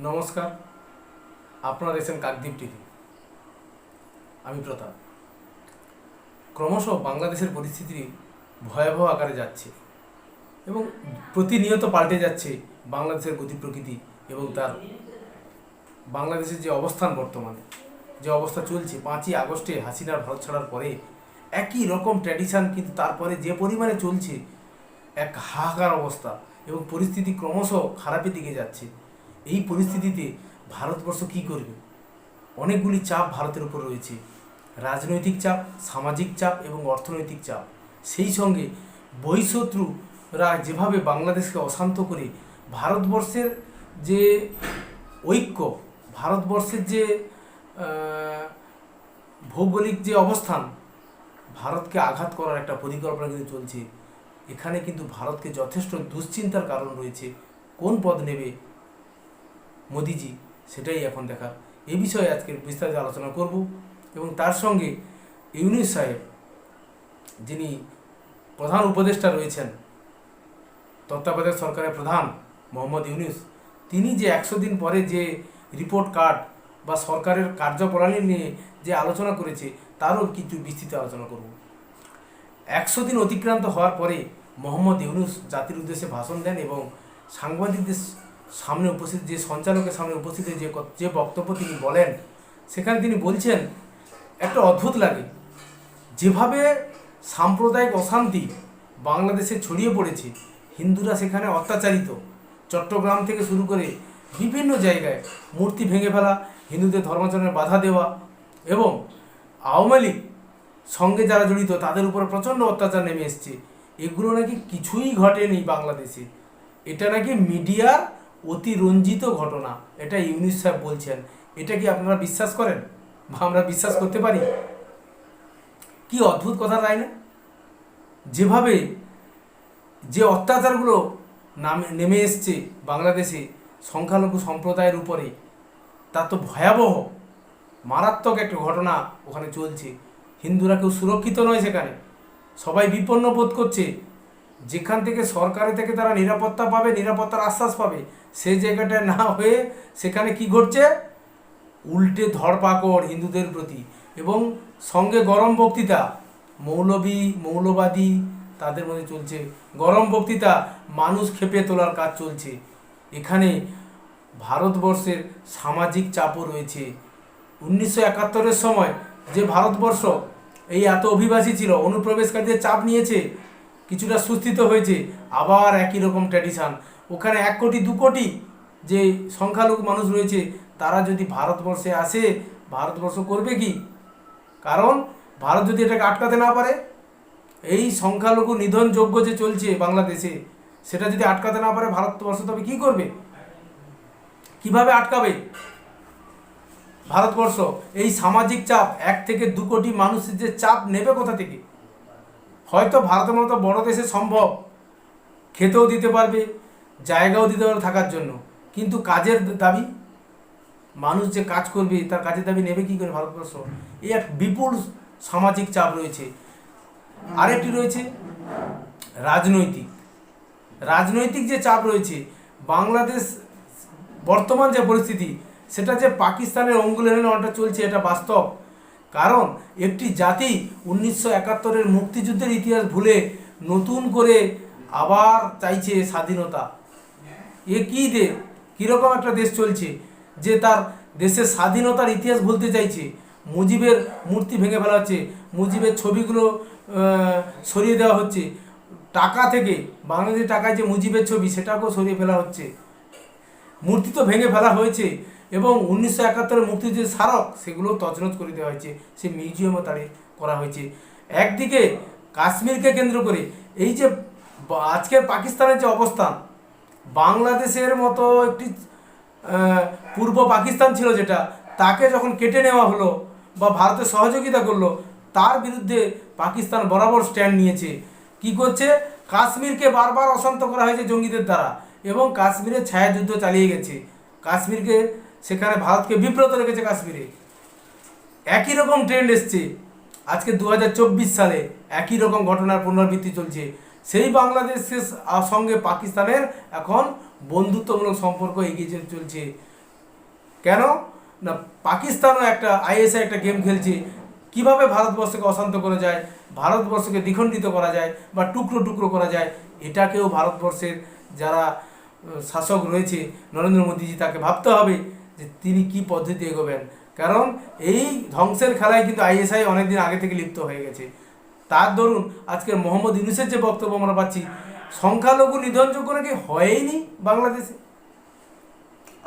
নমস্কার, আপনারা দেখছেন কাকদ্বীপ টিভি। আমি প্রতাপ। ক্রমশ বাংলাদেশের পরিস্থিতি ভয়াবহ আকারে যাচ্ছে এবং প্রতিনিয়ত পাল্টে যাচ্ছে বাংলাদেশের গতি প্রকৃতি এবং তার বাংলাদেশের যে অবস্থান বর্তমানে, যে অবস্থা চলছে। পাঁচই আগস্টে হাসিনার ভারত ছাড়ার পরে একই রকম ট্র্যাডিশান কিন্তু তারপরে যে পরিমাণে চলছে, এক হাহাকার অবস্থা এবং পরিস্থিতি ক্রমশ খারাপের দিকে যাচ্ছে। এই পরিস্থিতিতে ভারতবর্ষ কি করবে? অনেকগুলি চাপ ভারতের উপর রয়েছে। রাজনৈতিক চাপ, সামাজিক চাপ এবং অর্থনৈতিক চাপ। সেই সঙ্গে বহিঃশত্রুরা যেভাবে বাংলাদেশকে অশান্ত করে, ভারতবর্ষের যে ঐক্য, ভারতবর্ষের যে ভৌগোলিক যে অবস্থান, ভারতকে আঘাত করার একটা পরিকল্পনা কিন্তু চলছে। এখানে কিন্তু ভারতকে যথেষ্ট দুশ্চিন্তার কারণ রয়েছে। কোন পদ নেবে? মোদিজি, সেটাই এখন দেখার এই বিষয়ে আজকে বিস্তারিত আলোচনা করব এবং তার সঙ্গে ইউনুস সাহেব, যিনি প্রধান উপদেষ্টা রয়েছেন, তত্ত্বাবধায়ক সরকারের প্রধান মোহাম্মদ ইউনুস, তিনি যে একশো দিন পরে যে রিপোর্ট কার্ড বা সরকারের কার্যপ্রণালী নিয়ে যে আলোচনা করেছে, তারও কিছু বিস্তৃত আলোচনা করব। একশো দিন অতিক্রান্ত হওয়ার পরে মোহাম্মদ ইউনুস জাতির উদ্দেশ্যে ভাষণ দেন এবং সাংবাদিকদের সামনে উপস্থিত, যে সঞ্চালকের সামনে উপস্থিত যে যে বক্তব্য তিনি বলেন, সেখানে তিনি বলছেন, একটা অদ্ভুত লাগে। যেভাবে সাম্প্রদায়িক অশান্তি বাংলাদেশে ছড়িয়ে পড়েছে, হিন্দুরা সেখানে অত্যাচারিত। চট্টগ্রাম থেকে শুরু করে বিভিন্ন জায়গায় মূর্তি ভেঙে ফেলা, হিন্দুদের ধর্মাচরণে বাধা দেওয়া এবং আওয়ামী লীগ সঙ্গে যারা জড়িত, তাদের উপর প্রচণ্ড অত্যাচার নেমে এসছে। এগুলো নাকি কিছুই ঘটেনি বাংলাদেশে। এটা নাকি মিডিয়ার অতিরঞ্জিত ঘটনা, এটা ইউনিস সাহেব বলছেন। এটা কি আপনারা বিশ্বাস করেন? বা আমরা বিশ্বাস করতে পারি? কি অদ্ভুত কথা তাই না যেভাবে যে অত্যাচারগুলো নামে, নেমে এসছে বাংলাদেশে, সংখ্যালঘু সম্প্রদায়ের উপরে, তা তো ভয়াবহ, মারাত্মক একটা ঘটনা ওখানে চলছে। হিন্দুরা কেউ সুরক্ষিত নয় সেখানে। সবাই বিপন্ন বোধ করছে। যেখান থেকে সরকারের থেকে তারা নিরাপত্তা পাবে, নিরাপত্তার আশ্বাস পাবে সেই জায়গাটায় না হয়ে সেখানে কি ঘটছে? উল্টে ধরপাকড় হিন্দুদের প্রতি। এবং সঙ্গে গরম বক্তৃতা, মৌলবী, মৌলবাদী তাদের মধ্যে চলছে। গরম বক্তৃতা, মানুষ খেপে তোলার কাজ চলছে। এখানে ভারতবর্ষের সামাজিক চাপও রয়েছে। উনিশশো একাত্তরের সময় যে ভারতবর্ষ এই এত অভিবাসী ছিল, অনুপ্রবেশকারীদের চাপ নিয়েছে, কিছুটা সুস্থিত হয়েছে, আবার একই রকম ট্র্যাডিশান ওখানে এক কোটি, দু কোটি যে সংখ্যালঘু মানুষ রয়েছে, তারা যদি ভারতবর্ষে আসে, ভারতবর্ষ করবে কি? কারণ ভারত যদি এটাকে আটকাতে না পারে, এই সংখ্যালঘু নিধনযোগ্য যে চলছে বাংলাদেশে, সেটা যদি আটকাতে না পারে ভারতবর্ষ, তবে কি করবে? কীভাবে আটকাবে? ভারতবর্ষ, এই সামাজিক চাপ, এক থেকে দু কোটি মানুষের যে চাপ নেবে কোথা থেকে? হয়তো ভারতের মতো বড় দেশে সম্ভব, খেতেও দিতে পারবে জায়গাও দিতে পারবে থাকার জন্য। কিন্তু কাজের দাবি, মানুষ যে কাজ করবে, তার কাজের দাবি নেবে কি করে ভারতবর্ষ? এই এক বিপুল সামাজিক চাপ রয়েছে। আরেকটি রয়েছে রাজনৈতিক। রাজনৈতিক যে চাপ রয়েছে, বাংলাদেশ বর্তমান যে পরিস্থিতি, সেটা যে পাকিস্তানের অঙ্গুল হেনে অনেকটা চলছে, এটা বাস্তব। কারণ একটি জাতি উনিশশো একাত্তরের মুক্তিযুদ্ধের ইতিহাস ভুলে নতুন করে আবার চাইছে স্বাধীনতা। এ কী দে কীরকম একটা দেশ চলছে যে তার দেশের স্বাধীনতার ইতিহাস ভুলতে চাইছে? মুজিবের মূর্তি ভেঙে ফেলা হচ্ছে, মুজিবের ছবিগুলো সরিয়ে দেওয়া হচ্ছে। টাকা থেকে, বাংলাদেশের টাকায় যে মুজিবের ছবি, সেটাকেও সরিয়ে ফেলা হচ্ছে। মূর্তি তো ভেঙে ফেলা হয়েছে এবং উনিশশো একাত্তরের মুক্তির যে স্মারক, সেগুলো তছনছ করে দেওয়া হয়েছে। সে মিউজিয়ামও তারে করা হয়েছে। একদিকে কাশ্মীরকে কেন্দ্র করে এই যে আজকের পাকিস্তানের যে অবস্থান বাংলাদেশের মতো একটি পূর্ব পাকিস্তান ছিল যেটা, তাকে যখন কেটে নেওয়া হলো বা ভারতের সহযোগিতা করল, তার বিরুদ্ধে পাকিস্তান বরাবর স্ট্যান্ড নিয়েছে। কি করছে? কাশ্মীরকে বারবার অশান্ত করা হয়েছে জঙ্গিদের দ্বারা এবং কাশ্মীরে ছায়াযুদ্ধ চালিয়ে গেছে। কাশ্মীরকে, সেখানে ভারতকে বিব্রত রেখেছে কাশ্মীরে। একই রকম ট্রেন্ড এসছে। আজকে দু হাজার চব্বিশ সালে একই রকম ঘটনার পুনরাবৃত্তি চলছে। সেই বাংলাদেশের সঙ্গে পাকিস্তানের এখন বন্ধুত্বমূলক সম্পর্ক এগিয়ে চল- চলছে। কেন? না, পাকিস্তানও একটা আইএসআই একটা গেম খেলছে। কীভাবে ভারতবর্ষকে অশান্ত করা যায়, ভারতবর্ষকে দ্বিখণ্ডিত করা যায় বা টুকরো টুকরো করা যায়, এটাকেও ভারতবর্ষের যারা শাসক রয়েছে, নরেন্দ্র মোদীজি তাকে ভাবতে হবে যে তিনি কি পদ্ধতি এগোবেন। কারণ এই ধ্বংসের খেলায় কিন্তু আইএসআই অনেকদিন আগে থেকে লিপ্ত হয়ে গেছে। তার দরুন আজকের মোহাম্মদ ইউনুসের যে বক্তব্য আমরা পাচ্ছি, সংখ্যালঘু নিধনযোগ্য নাকি হয়নি বাংলাদেশে?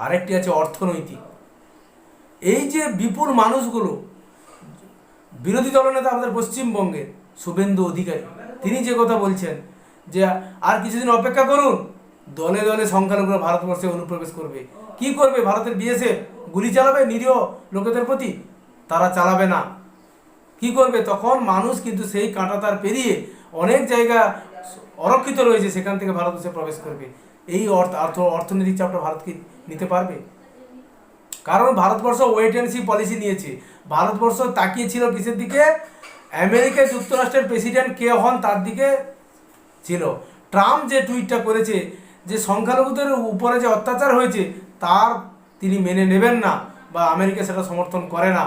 আরেকটি আছে অর্থনৈতিক। এই যে বিপুল মানুষগুলো, বিরোধী দলনেতা আমাদের পশ্চিমবঙ্গের শুভেন্দু অধিকারী, তিনি যে কথা বলছেন যে আর কিছুদিন অপেক্ষা করুন, দলে দলে সংখ্যালঘুরা ভারতবর্ষে অনুপ্রবেশ করবে। কি করবে ভারতের বিএসএফ? গুলি চালাবে নিরীহ লোকেদের প্রতি? তারা চালাবে না। কি করবে? তখন মানুষ কিন্তু সেই কাঁটা তার পেরিয়ে অনেক জায়গা অরক্ষিত রয়েছে, সেখান থেকে ভারতবর্ষে প্রবেশ করবে। এই অর্থ অর্থ অর্থনৈতিক চাপটা ভারতকে নিতে পারবে? কারণ ভারতবর্ষ ওয়েট অ্যান্ড সি পলিসি নিয়েছে। ভারতবর্ষ তাকিয়েছিল কিসের দিকে? আমেরিকা যুক্তরাষ্ট্রের প্রেসিডেন্ট কে হন তার দিকে ছিল। ট্রাম্প যে টুইটটা করেছে যে সংখ্যালঘুদের উপরে যে অত্যাচার হয়েছে, তার তিনি মেনে নেবেন না বা আমেরিকা সেটা সমর্থন করে না।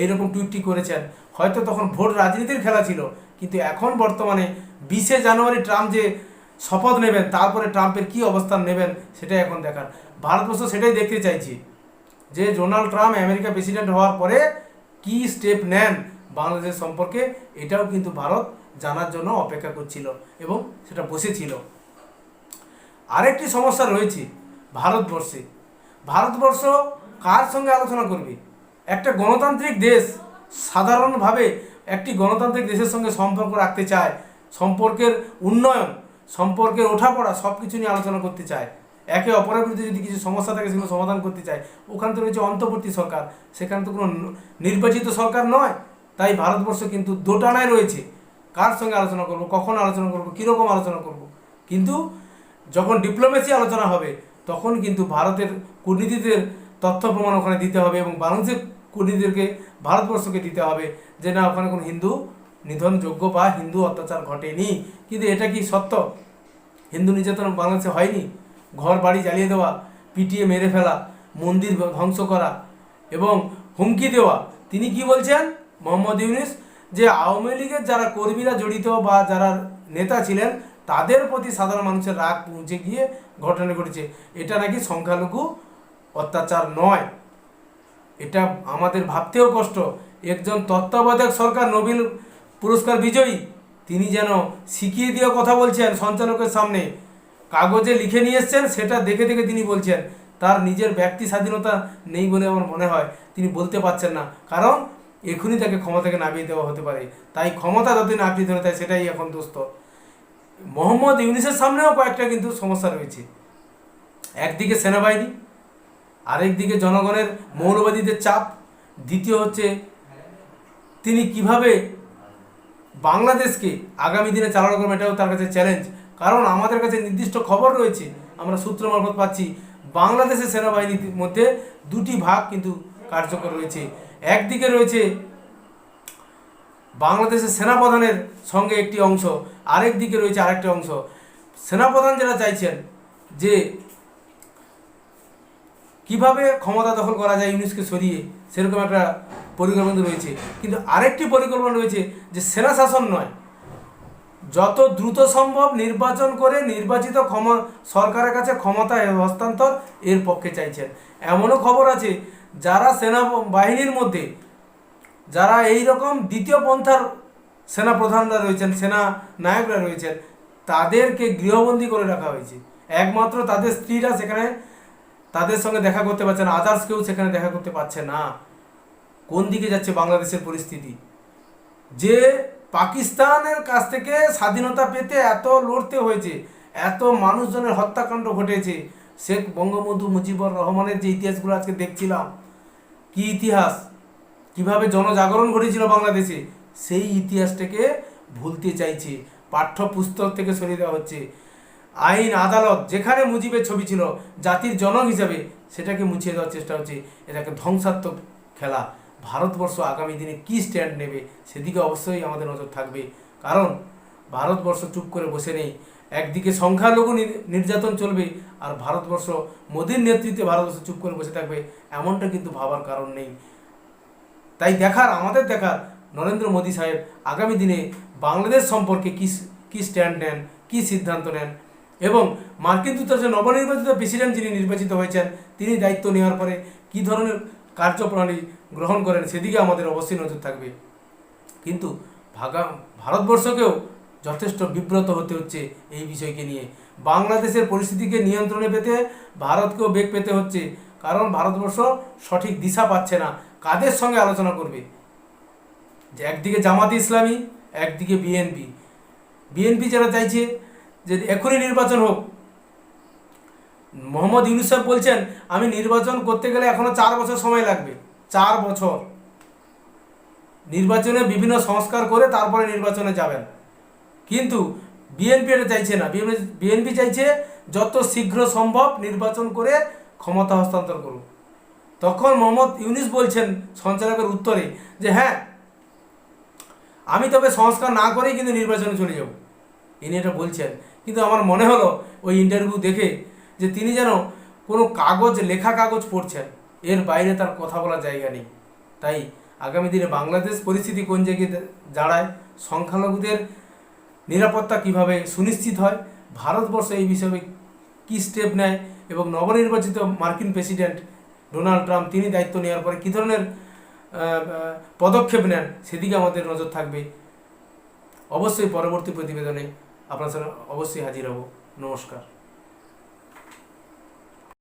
এইরকম টুইটটি করেছেন। হয়তো তখন ভোট রাজনীতির খেলা ছিল, কিন্তু এখন বর্তমানে বিশে জানুয়ারি ট্রাম্প যে শপথ নেবেন, তারপরে ট্রাম্পের কি অবস্থান নেবেন, সেটাই এখন দেখার। ভারতবর্ষ সেটাই দেখতে চাইছি যে ডোনাল্ড ট্রাম্প আমেরিকা প্রেসিডেন্ট হওয়ার পরে কি স্টেপ নেন বাংলাদেশের সম্পর্কে, এটাও কিন্তু ভারত জানার জন্য অপেক্ষা করছিল এবং সেটা বসেছিল। আরেকটি সমস্যা রয়েছে ভারতবর্ষে। ভারতবর্ষ কার সঙ্গে আলোচনা করবে? একটা গণতান্ত্রিক দেশ সাধারণভাবে একটি গণতান্ত্রিক দেশের সঙ্গে সম্পর্ক রাখতে চায়, সম্পর্কের উন্নয়ন, সম্পর্কের ওঠাপড়া সব কিছু নিয়ে আলোচনা করতে চায়। একে অপরের বিরুদ্ধে যদি কিছু সমস্যা থাকে সেগুলো সমাধান করতে চায়। ওখান তো রয়েছে অন্তর্বর্তী সরকার। সেখানে তো কোনো নির্বাচিত সরকার নয়, তাই ভারতবর্ষ কিন্তু দোটানায় রয়েছে। কার সঙ্গে আলোচনা করব, কখন আলোচনা করব, কীরকম আলোচনা করব? কিন্তু যখন ডিপ্লোমেসি আলোচনা হবে, তখন কিন্তু ভারতের কূটনীতিদের তথ্য প্রমাণ ওখানে দিতে হবে এবং বাংলাদেশের কূটনীতিদেরকে ভারতবর্ষকে দিতে হবে যে না, ওখানে কোনো হিন্দু নিধনযোগ্য বা হিন্দু অত্যাচার ঘটেনি। কিন্তু এটা কি সত্য? হিন্দু নির্যাতন বাংলাদেশে হয়নি? ঘর বাড়ি জ্বালিয়ে দেওয়া, পিটিয়ে মেরে ফেলা, মন্দির ধ্বংস করা এবং হুমকি দেওয়া। তিনি কি বলছেন? মোহাম্মদ ইউনিস, যে আওয়ামী লীগের যারা কর্মীরা জড়িত বা যারা নেতা ছিলেন, তাদের প্রতি সাধারণ মানুষের রাগ পৌঁছে গিয়ে ঘটনা ঘটেছে। এটা নাকি সংখ্যালঘু অত্যাচার নয়। এটা আমাদের ভাবতেও কষ্ট। একজন তত্ত্বাবধায়ক সরকার নোবেল পুরস্কার বিজয়ী, তিনি যেন শিখিয়ে দিয়ে কথা বলছেন সঞ্চালকের সামনে। কাগজে লিখে নিয়ে এসছেন, সেটা দেখে দেখে তিনি বলছেন, তার নিজের ব্যক্তি স্বাধীনতা নেই বলে আমার মনে হয়। তিনি বলতে পারছেন না, কারণ এখনই তাকে ক্ষমতা থেকে নামিয়ে দেওয়া হতে পারে। তাই ক্ষমতা যতদিন আপনি ধরে তাই সেটাই এখন দোস্ত। মোহাম্মদ ইউনিসের সামনেও কয়েকটা কিন্তু সমস্যা রয়েছে। একদিকে সেনাবাহিনী আরেকদিকে জনগণের মৌলবাদীদের চাপ, দ্বিতীয় হচ্ছে তিনি কীভাবে বাংলাদেশকে আগামী দিনে চালানো করবেন এটাও তার কাছে চ্যালেঞ্জ কারণ আমাদের কাছে নির্দিষ্ট খবর রয়েছে, আমরা সূত্র মারফত পাচ্ছি, বাংলাদেশের সেনাবাহিনীর মধ্যে দুটি ভাগ কিন্তু কার্যকর রয়েছে। একদিকে রয়েছে বাংলাদেশের সেনাপ্রধানের সঙ্গে একটি অংশ আরেক দিকে রয়েছে আরেকটি অংশ। সেনাপ্রধান যারা চাইছেন যে কীভাবে ক্ষমতা দখল করা যায় ইউনিসকে সরিয়ে, সেরকম একটা পরিকল্পনা রয়েছে। কিন্তু আরেকটি পরিকল্পনা রয়েছে যে সেনা শাসন নয়। যত দ্রুত সম্ভব নির্বাচন করে নির্বাচিত ক্ষম, সরকারের কাছে ক্ষমতা হস্তান্তর এর পক্ষে চাইছেন। এমনও খবর আছে, যারা সেনা বাহিনীর মধ্যে, যারা এই রকম দ্বিতীয় পন্থার সেনা প্রধানরা রয়েছেন, সেনা নায়করা রয়েছেন, তাদেরকে গৃহবন্দী করে রাখা হয়েছে। একমাত্র তাদের স্ত্রীরা সেখানে তাদের সঙ্গে দেখা করতে পারছে না আদার্স কেউ সেখানে দেখা করতে পারছে না। কোন দিকে যাচ্ছে বাংলাদেশের পরিস্থিতি? যে পাকিস্তানের কাছ থেকে স্বাধীনতা পেতে এত লড়তে হয়েছে, এত মানুষজনের হত্যাকাণ্ড ঘটেছে, শেখ বঙ্গবন্ধু মুজিবুর রহমানের যে ইতিহাসগুলো আজকে দেখছিলাম, কি ইতিহাস? কীভাবে জনজাগরণ ঘটেছিল বাংলাদেশে? সেই ইতিহাসটাকে ভুলতে চাইছে, পাঠ্যপুস্তক থেকে সরিয়ে দেওয়া হচ্ছে। আইন, আদালত, যেখানে মুজিবের ছবি ছিল, জাতির জনক হিসাবে সেটাকে মুছিয়ে দেওয়ার চেষ্টা হচ্ছে। এটাকে ধ্বংসাত্মক খেলা। ভারতবর্ষ আগামী দিনে কী স্ট্যান্ড নেবে, সেদিকে অবশ্যই আমাদের নজর থাকবে। কারণ, ভারতবর্ষ চুপ করে বসে নেই। একদিকে সংখ্যালঘু নির- নির্যাতন চলবে, আর ভারতবর্ষ মোদীর নেতৃত্বে ভারতবর্ষ চুপ করে বসে থাকবে, এমনটা কিন্তু ভাবার কারণ নেই। তাই দেখার, আমাদের দেখার, নরেন্দ্র মোদী সাহেব আগামী দিনে বাংলাদেশ সম্পর্কে কী কী স্ট্যান্ড নেন, কী সিদ্ধান্ত নেন এবং মার্কিন যুক্তরাষ্ট্রের নবনির্বাচিত প্রেসিডেন্ট যিনি নির্বাচিত হয়েছেন, তিনি দায়িত্ব নেওয়ার পরে কী ধরনের কার্যপ্রণালী গ্রহণ করেন সেদিকে আমাদের অবশ্যই নজর থাকবে। কিন্তু ভাগা, ভারতবর্ষকেও যথেষ্ট বিব্রত হতে হচ্ছে এই বিষয়কে নিয়ে। বাংলাদেশের পরিস্থিতিকে নিয়ন্ত্রণে পেতে ভারতকেও বেগ পেতে হচ্ছে, কারণ ভারতবর্ষ সঠিক দিশা পাচ্ছে না। কাদের সঙ্গে আলোচনা করবে? যে একদিকে জামাত ইসলামী, একদিকে বিএনপি। বিএনপি যারা চাইছে যে এখনই নির্বাচন হোক। মোহাম্মদ ইউনুস সাহেব বলছেন, আমি নির্বাচন করতে গেলে এখনও চার বছর সময় লাগবে। চার বছর। নির্বাচনে বিভিন্ন সংস্কার করে তারপরে নির্বাচনে যাবেন। কিন্তু বিএনপি এটা চাইছে না। বিএনপি চাইছে যত শীঘ্র সম্ভব নির্বাচন করে ক্ষমতা হস্তান্তর করুন। তখন মোহাম্মদ ইউনিস বলছেন সঞ্চালকের উত্তরে যে হ্যাঁ আমি তবে সংস্কার না করেই কিন্তু নির্বাচনে চলে যাব। ইনি এটা বলছেন। কিন্তু আমার মনে হলো ওই ইন্টারভিউ দেখে যে তিনি যেন কোনো কাগজ, লেখা কাগজ পড়ছেন। এর বাইরে তার কথা বলার জায়গা নেই। তাই আগামী দিনে বাংলাদেশ পরিস্থিতি কোন জায়গায় দাঁড়ায়, সংখ্যালঘুদের নিরাপত্তা কীভাবে সুনিশ্চিত হয়, ভারতবর্ষ এই বিষয়ে কী স্টেপ নেয় এবং নবনির্বাচিত মার্কিন প্রেসিডেন্ট ডোনাল্ড ট্রাম্প তিনি দায়িত্ব নেওয়ার পরে কী ধরনের পদক্ষেপ নেন, সেদিকে আমাদের নজর থাকবে। অবশ্যই পরবর্তী প্রতিবেদনে আপনার সাথে অবশ্যই হাজির হব। নমস্কার।